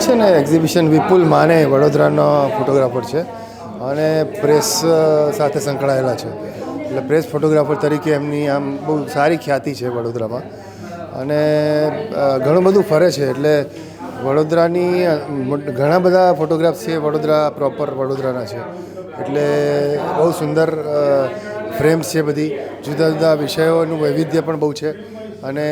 છે ને એક્ઝિબિશન વિપુલ માને વડોદરાનો ફોટોગ્રાફર છે અને પ્રેસ સાથે સંકળાયેલા છે. એટલે પ્રેસ ફોટોગ્રાફર તરીકે એમની આમ બહુ સારી ખ્યાતિ છે વડોદરામાં. અને ઘણું બધું ફરે છે, એટલે વડોદરાની ઘણા બધા ફોટોગ્રાફ્સ છે વડોદરા પ્રોપર વડોદરાના છે. એટલે બહુ સુંદર ફ્રેમ્સ છે બધી. જુદા જુદા વિષયોનું વૈવિધ્ય પણ બહુ છે. અને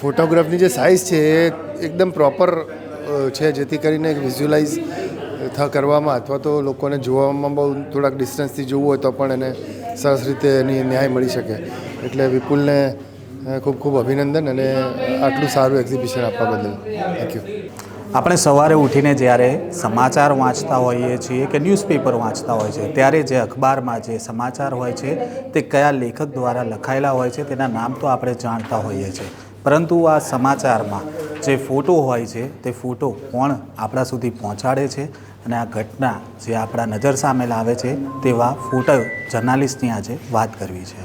ફોટોગ્રાફની જે સાઇઝ છે એ એકદમ પ્રોપર છે, જેથી કરીને વિઝ્યુલાઇઝ થ, કરવામાં અથવા તો લોકોને જોવામાં બહુ થોડાક ડિસ્ટન્સથી જોવું હોય તો પણ એને સરસ રીતે એની ન્યાય મળી શકે. એટલે વિપુલને ખૂબ ખૂબ અભિનંદન અને આટલું સારું એક્ઝિબિશન આપવા બદલ. થેન્ક યુ આપણે સવારે ઉઠીને જ્યારે સમાચાર વાંચતા હોઈએ છીએ કે ન્યૂઝપેપર વાંચતા હોય છે, ત્યારે જે અખબારમાં જે સમાચાર હોય છે, તે કયા લેખક દ્વારા લખાયેલા હોય છે, તેના નામ તો આપણે જાણતા હોઈએ છીએ. પરંતુ આ સમાચારમાં જે ફોટો હોય છે, તે ફોટો કોણ આપણા સુધી પહોંચાડે છે અને આ ઘટના જે આપણા નજર સામે લાવે છે, તેવા ફોટો જર્નાલિસ્ટની આજે વાત કરવી છે.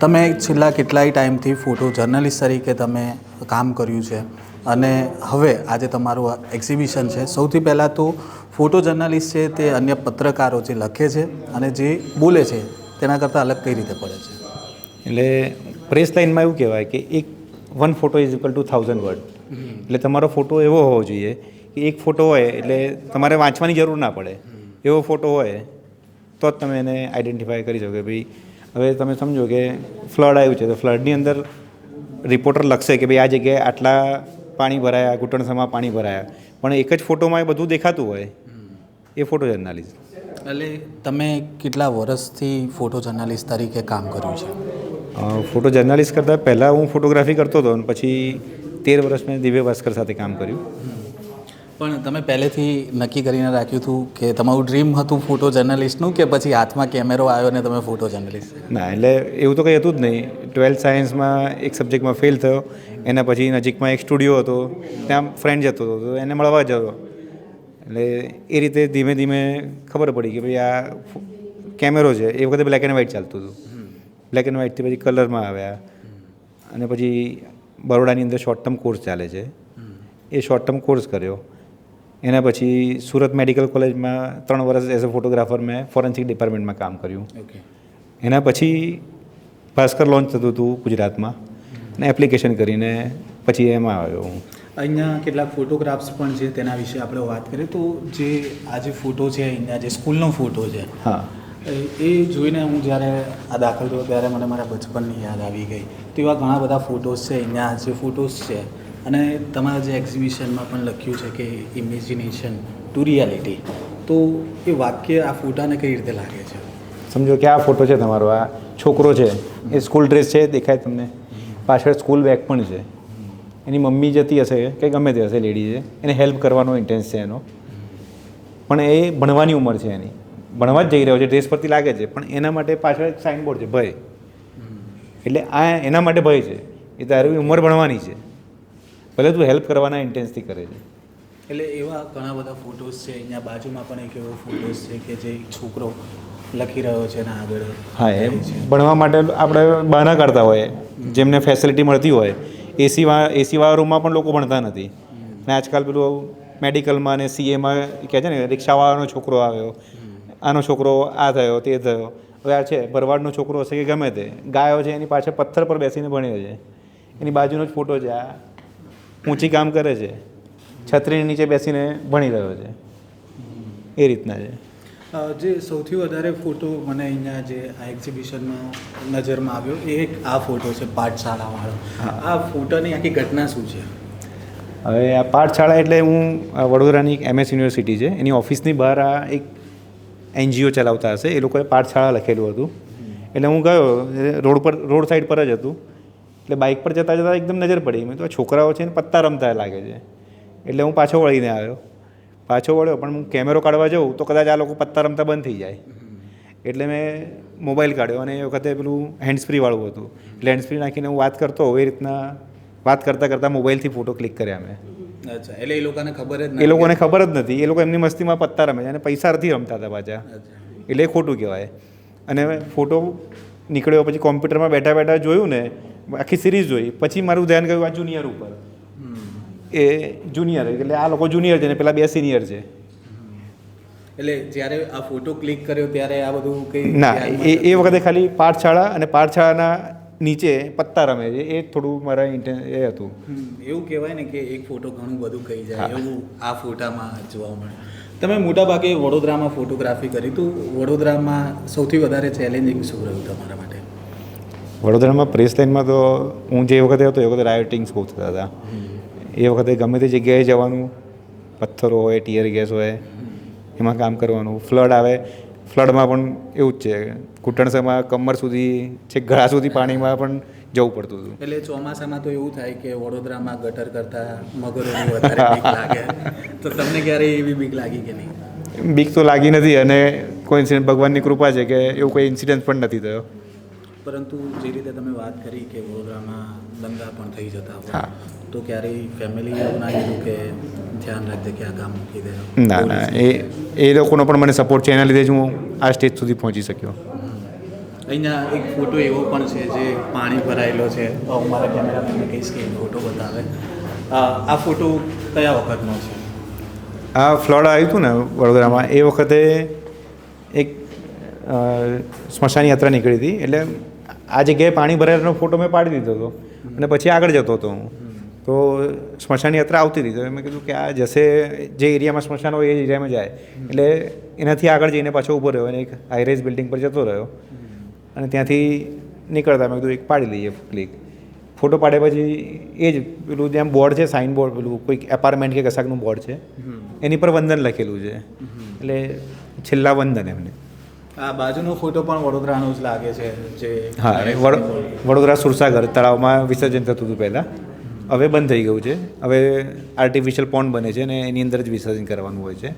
તમે છેલ્લા કેટલાય ટાઈમથી ફોટો જર્નલિસ્ટ તરીકે તમે કામ કર્યું છે અને હવે આજે તમારું એક્ઝિબિશન છે. સૌથી પહેલાં તો ફોટો જર્નલિસ્ટ છે તે અન્ય પત્રકારો જે લખે છે અને જે બોલે છે, તેના કરતાં અલગ કઈ રીતે પડે છે? એટલે પ્રેસ લાઇનમાં એવું કહેવાય કે એક one photo is equal to thousand word એટલે તમારો ફોટો એવો હોવો જોઈએ કે એક ફોટો હોય એટલે તમારે વાંચવાની જરૂર ના પડે. એવો ફોટો હોય તો જ તમે એને આઈડેન્ટિફાય કરી શકો કે ભાઈ હવે તમે સમજો કે ફ્લડ આવ્યું છે તો ફ્લડની અંદર રિપોર્ટર લખશે કે ભાઈ આ જગ્યાએ આટલા પાણી ભરાયા ઘૂંટણસમાં પાણી ભરાયા. પણ એક જ ફોટોમાં એ બધું દેખાતું હોય. એ ફોટો જર્નાલિસ્ટ એટલે તમે કેટલા વર્ષથી ફોટો જર્નાલિસ્ટ તરીકે કામ કર્યું છે? ફોટો જર્નાલિસ્ટ કરતાં પહેલાં હું ફોટોગ્રાફી કરતો હતો અને પછી તેર વર્ષ મેં દિવ્ય ભાસ્કર સાથે કામ કર્યું. પણ તમે પહેલેથી નક્કી કરીને રાખ્યું હતું કે તમારું ડ્રીમ હતું ફોટો જર્નલિસ્ટનું કે પછી હાથમાં કેમેરો આવ્યો ને તમે ફોટો જર્નલિસ્ટ ના એટલે એવું તો કંઈ હતું જ નહીં. ટ્વેલ્થ સાયન્સમાં એક સબ્જેક્ટમાં ફેલ થયો. એના પછી નજીકમાં એક સ્ટુડિયો હતો. ત્યાં ફ્રેન્ડ જતો હતો. તો એને મળવા જતો એટલે એ રીતે ધીમે ધીમે ખબર પડી કે ભાઈ આ કેમેરો છે. એ વખતે બ્લેક એન્ડ વ્હાઇટ ચાલતું હતું. બ્લેક એન્ડ વ્હાઇટથી પછી કલરમાં આવ્યા. અને પછી બરોડાની અંદર શોર્ટ ટર્મ કોર્સ ચાલે છે. એ શોર્ટ ટર્મ કોર્સ કર્યો. એના પછી સુરત મેડિકલ કોલેજમાં ત્રણ વર્ષ એઝ અ ફોટોગ્રાફર મેં ફોરેન્સિક ડિપાર્ટમેન્ટમાં કામ કર્યું. ઓકે એના પછી ભાસ્કર લોન્ચ થતું હતું ગુજરાતમાં. અને એપ્લિકેશન કરીને પછી એમાં આવ્યો હું. અહીંયા કેટલાક ફોટોગ્રાફ્સ પણ છે તેના વિશે આપણે વાત કરીએ. તો જે આ જે ફોટો છે અહીંયા જે સ્કૂલનો ફોટો છે હા. એ- જોઈને હું જ્યારે આ દાખલ થયો ત્યારે મને મારા બચપનની યાદ આવી ગઈ. તો એવા ઘણા બધા ફોટોસ છે અહીંયા જે ફોટોસ છે. અને તમારા જે એક્ઝિબિશનમાં પણ લખ્યું છે કે ઇમેજિનેશન ટુ રિયાલિટી તો એ વાક્ય આ ફોટાને કઈ રીતે લાગે છે? સમજો કે આ ફોટો છે તમારો આ છોકરો છે. એ સ્કૂલ ડ્રેસ છે દેખાય તમને. પાછળ સ્કૂલ બેગ પણ છે. એની મમ્મી જતી હશે કે ગમે તે હશે લેડીઝે એને હેલ્પ કરવાનો ઇન્ટેન્સ છે એનો. પણ એ ભણવાની ઉંમર છે એની. ભણવા જ જઈ રહ્યો છે ડ્રેસ પરથી લાગે છે પણ એના માટે પાછળ એક સાઇનબોર્ડ છે ભય. એટલે આ એના માટે ભય છે એ તારી ઉંમર ભણવાની છે. ભલે તું હેલ્પ કરવાના ઇન્ટેન્સથી કરે છે. એટલે એવા ઘણા બધા ફોટોસ છે અહીંયા બાજુમાં પણ એક એવો ફોટોસ છે કે જે છોકરો લખી રહ્યો છે ને આગળ. હા એમ ભણવા માટે આપણે બહાના કાઢતા હોય જેમને ફેસિલિટી મળતી હોય. એસીવાળા એસીવાળા રૂમમાં પણ લોકો ભણતા નથી. અને આજકાલ પેલું મેડિકલમાં અને સીએમાં કહે છે ને રિક્ષાવાળાનો છોકરો આવ્યો. આનો છોકરો આ થયો તે થયો. હવે આ છે ભરવાડનો છોકરો હશે કે ગમે તે. ગાયો છે એની પાછળ પથ્થર પર બેસીને ભણ્યો છે. એની બાજુનો જ ફોટો છે આ ઊંચી કામ કરે છે. છત્રીની નીચે બેસીને ભણી રહ્યો છે. એ રીતના છે. જે સૌથી વધારે ફોટો મને અહીંયા જે આ એક્ઝિબિશનમાં નજરમાં આવ્યો એ એક આ ફોટો છે પાઠશાળાવાળો. આ ફોટોની આખી ઘટના શું છે? હવે આ પાઠશાળા એટલે હું વડોદરાની એક એમએસ યુનિવર્સિટી છે. એની ઓફિસની બહાર આ એક એનજીઓ ચલાવતા હશે, એ લોકોએ પાઠશાળા લખેલું હતું. એટલે હું ગયો રોડ પર, રોડ સાઈડ પર જ હતું. એટલે બાઇક પર જતાં જતાં એકદમ નજર પડી. મેં તો છોકરાઓ છે ને પત્તા રમતા લાગે છે. એટલે હું પાછો વળીને આવ્યો. પાછો વળ્યો, પણ હું કેમેરો કાઢવા જાઉં તો કદાચ આ લોકો પત્તા રમતા બંધ થઈ જાય. એટલે મેં મોબાઈલ કાઢ્યો અને એ વખતે પેલું હેન્ડસ્ફ્રીવાળું હતું. એટલે હેન્ડસ્ફ્રી નાખીને હું વાત કરતો, એ રીતના વાત કરતાં કરતાં મોબાઈલથી ફોટો ક્લિક કર્યા મેં. અચ્છા એટલે એ લોકોને ખબર જ એ લોકોને ખબર જ નથી. એ લોકો એમની મસ્તીમાં પત્તા રમે છે અને પૈસા નથી રમતા હતા પાછા. એટલે ખોટું કહેવાય. અને ફોટો નીકળ્યો પછી કોમ્પ્યુટરમાં બેઠા બેઠા જોયું ને આખી સિરીઝ જોઈ. પછી મારું ધ્યાન ગયું આ જુનિયર ઉપર. એ જુનિયર એટલે આ લોકો જુનિયર છે ને પેલા બે સિનિયર છે. એટલે જ્યારે આ ફોટો ક્લિક કર્યો ત્યારે આ બધું કંઈ ના એ એ વખતે ખાલી પાઠશાળા અને પાઠશાળાના નીચે પત્તા રમે છે. એ થોડું મારા એ હતું. એવું કહેવાય ને કે એક ફોટો ઘણું બધું કહી જાય એવું આ ફોટામાં જોવા મળે. તમે મોટાભાગે વડોદરામાં ફોટોગ્રાફી કરી તો વડોદરામાં સૌથી વધારે ચેલેન્જિંગ શું રહ્યું તમારા માટે? વડોદરામાં પ્રેસ લાઇનમાં તો હું જે વખતે હતો એ વખતે રાયોટિંગ્સ બહુ થતા હતા. એ વખતે ગમે તે જગ્યાએ જવાનું પથ્થરો હોય ટીયર ગેસ હોય એમાં કામ કરવાનું. ફ્લડ આવે ફ્લડમાં પણ એવું જ છે. ઘૂંટણસમાં કમર સુધી છેક ગળા સુધી પાણીમાં પણ જવું પડતું હતું. એટલે ચોમાસામાં તો એવું થાય કે વડોદરામાં ગટર કરતા મગરોની વધારે બીક લાગે. તો તમને ક્યારે એવી બીક લાગી કે નહીં? બીક તો લાગી નથી અને કોઈ ઇન્સિડન્ટ ભગવાનની કૃપા છે કે એવું કોઈ ઇન્સિડન્ટ પણ નથી થયો. પરંતુ જે રીતે તમે વાત કરી કે વડોદરામાં દંગા પણ થઈ જતા હોય તો ક્યારેય ફેમિલી એવું ના કીધું કે ધ્યાન રાખજે કે આ કામ મૂકી દે. ના ના એ એ લોકોનો પણ મને સપોર્ટ છે. એના લીધે જ હું આ સ્ટેજ સુધી પહોંચી શક્યો. અહીંયા એક ફોટો એવો પણ છે જે પાણી ભરાયેલો છે. તો મારા કેમેરામેનને કહીશ કે ફોટો બતાવે. આ ફોટો કયા વખતનો છે? આ ફ્લડ આવ્યું હતું ને વડોદરામાં એ વખતે એક સ્મશાન યાત્રા નીકળી હતી. એટલે આ જગ્યાએ પાણી ભરાયેલાનો ફોટો મેં પાડી દીધો હતો. અને પછી આગળ જતો હતો હું. તો સ્મશાન યાત્રા આવતી હતી. તો મેં કીધું કે આ જશે જે એરિયામાં સ્મશાન હોય એ એરિયામાં જાય. એટલે એનાથી આગળ જઈને પાછો ઊભો રહ્યો અને એક હાઈરેજ બિલ્ડિંગ પર જતો રહ્યો. અને ત્યાંથી નીકળતા મેં કીધું એક પાડી લઈએ ક્લિક ફોટો પાડ્યા પછી એ જ પેલું જેમ બોર્ડ છે સાઇન બોર્ડ પેલું કોઈક એપાર્ટમેન્ટ કે કશાકનું બોર્ડ છે એની પર વંદન લખેલું છે. એટલે છેલ્લા વંદન એમને. આ બાજુનો ફોટો પણ વડોદરાનો જ લાગે છે, જે હા વડોદરા સુરસાગર તળાવમાં વિસર્જન થતું હતું પહેલાં. હવે બંધ થઈ ગયું છે. હવે આર્ટિફિશિયલ પોન્ડ બને છે અને એની અંદર જ વિસર્જન કરવાનું હોય છે.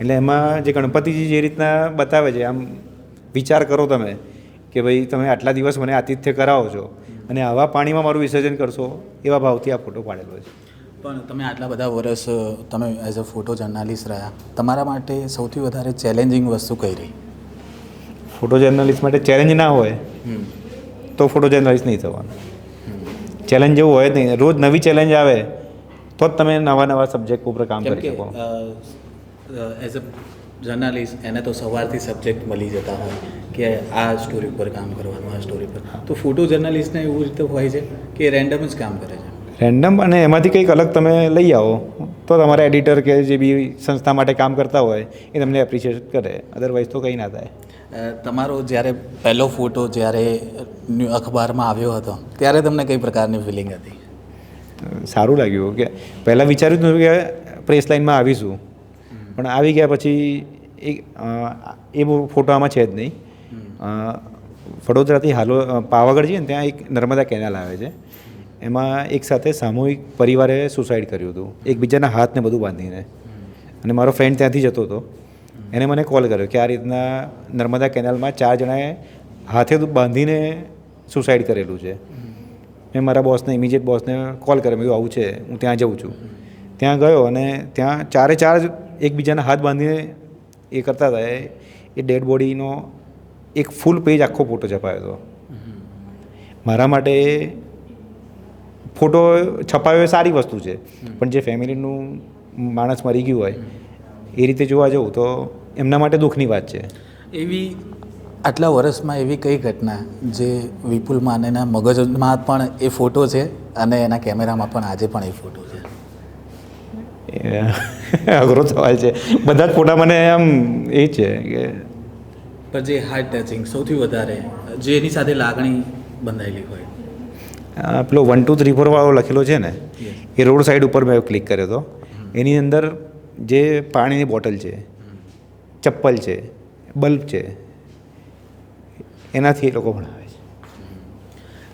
એટલે એમાં જે ગણપતિજી જે રીતના બતાવે છે, આમ વિચાર કરો તમે કે ભાઈ તમે આટલા દિવસ મને આતિથ્ય કરાવો છો અને આવા પાણીમાં મારું વિસર્જન કરશો એવા ભાવથી આ ફોટો પાડેલો છે. પણ તમે આટલા બધા વર્ષ તમે એઝ અ ફોટો જર્નાલિસ્ટ રહ્યા. તમારા માટે સૌથી વધારે ચેલેન્જિંગ વસ્તુ કઈ રહી? ફોટો જર્નાલિસ્ટ માટે ચેલેન્જ ના હોય તો ફોટો જર્નાલિસ્ટ નહીં થવાનું. ચેલેન્જ જેવું હોય જ નહીં. રોજ નવી ચેલેન્જ આવે તો જ તમે નવા નવા સબ્જેક્ટ ઉપર કામ કરી શકો. એઝ અ જર્નાલિસ્ટ એને તો સવારથી સબ્જેક્ટ મળી જતા હોય કે આ સ્ટોરી ઉપર કામ કરવાનું આ સ્ટોરી પર તો ફોટો જર્નાલિસ્ટને એવું રીતે હોય છે કે રેન્ડમ જ કામ કરે છે. રેન્ડમ અને એમાંથી કંઈક અલગ તમે લઈ આવો. તો તમારા એડિટર કે જે બી સંસ્થા માટે કામ કરતા હોય એ તમને એપ્રિશિએટ કરે. અદરવાઇઝ તો કંઈ ના થાય. તમારો જ્યારે પહેલો ફોટો જ્યારે અખબારમાં આવ્યો હતો ત્યારે તમને કઈ પ્રકારની ફિલિંગ હતી? સારું લાગ્યું કે પહેલાં વિચાર્યું જ નહોતું કે પ્રેસ લાઇનમાં આવીશું. પણ આવી ગયા પછી એ એ બહુ ફોટો આમાં છે જ નહીં. વડોદરાથી હાલો પાવાગઢ જઈએ ને ત્યાં એક નર્મદા કેનાલ આવે છે. એમાં એક સાથે સામૂહિક પરિવારે સુસાઇડ કર્યું હતું. એકબીજાના હાથને બધું બાંધીને. અને મારો ફ્રેન્ડ ત્યાંથી જતો હતો. એને મને કોલ કર્યો કે આ રીતના નર્મદા કેનાલમાં ચાર જણાએ હાથે બાંધીને સુસાઇડ કરેલું છે. મેં મારા બોસને ઇમિડિયેટ બોસને કોલ કર્યો. મેં આવું છે હું ત્યાં જઉં છું. ત્યાં ગયો અને ત્યાં ચારે ચાર જ એકબીજાના હાથ બાંધીને એ કરતા હતા. એ એ ડેડ બોડીનો એક ફૂલ પેજ આખો ફોટો છપાયો હતો. મારા માટે ફોટો છપાયો એ સારી વસ્તુ છે. પણ જે ફેમિલીનું માણસ મરી ગયું હોય એ રીતે જોવા જવું તો એમના માટે દુઃખની વાત છે. એવી આટલા વર્ષમાં એવી કઈ ઘટના જે વિપુલ માનેના મગજમાં પણ એ ફોટો છે અને એના કેમેરામાં પણ આજે પણ એ ફોટો છે? એ અઘરો સવાલ છે. બધા જ ફોટા મને આમ એ છે કે પણ જે હાર્ટ ટચિંગ સૌથી વધારે જે એની સાથે લાગણી બંધાયેલી હોય. પેલો વન ટુ થ્રી ફોર વાળો લખેલો છે ને એ રોડ સાઈડ ઉપર મેં ક્લિક કર્યો હતો. એની અંદર જે પાણીની બોટલ છે ચપ્પલ છે બલ્બ છે એનાથી એ લોકો ભણાવે છે.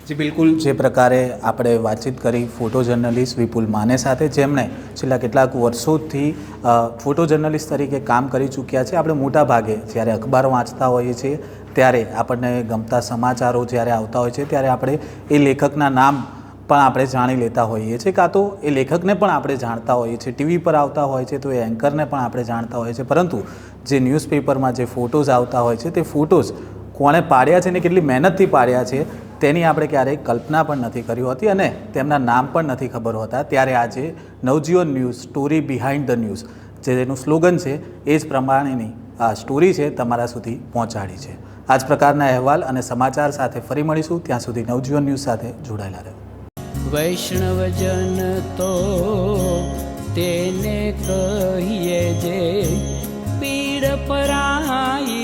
જી બિલકુલ. જે પ્રકારે આપણે વાતચીત કરી ફોટો જર્નલિસ્ટ વિપુલ માને સાથે જેમણે છેલ્લા કેટલાક વર્ષોથી ફોટો જર્નલિસ્ટ તરીકે કામ કરી ચૂક્યા છે. આપણે મોટા ભાગે જ્યારે અખબાર વાંચતા હોઈએ છીએ ત્યારે આપણને ગમતા સમાચારો જ્યારે આવતા હોય છે, ત્યારે આપણે એ લેખકના નામ પણ આપણે જાણી લેતા હોઈએ છીએ, કાં તો એ લેખકને પણ આપણે જાણતા હોઈએ છીએ, ટીવી પર આવતા હોય છે તો એ એન્કરને પણ આપણે જાણતા હોઈએ છીએ. પરંતુ જે ન્યૂઝપેપરમાં જે ફોટોઝ આવતા હોય છે, તે ફોટોઝ કોણે પાડ્યા છે ને કેટલી મહેનતથી પાડ્યા છે, તેની આપણે ક્યારેય કલ્પના પણ નથી કરી હોતી અને તેમના નામ પણ નથી ખબર હોતા. ત્યારે આજે Navjivan news, story behind the news, જે એનું સ્લોગન છે, એ જ પ્રમાણેની સ્ટોરી છે તમારા સુધી પહોંચાડી છે. આ જ પ્રકારના અહેવાલ અને સમાચાર સાથે ફરી મળીશું. ત્યાં સુધી નવજીવન ન્યૂઝ સાથે જોડાયેલા રહો. વૈષ્ણવજન તો તેને કહીએ જે પીડ પરાઈ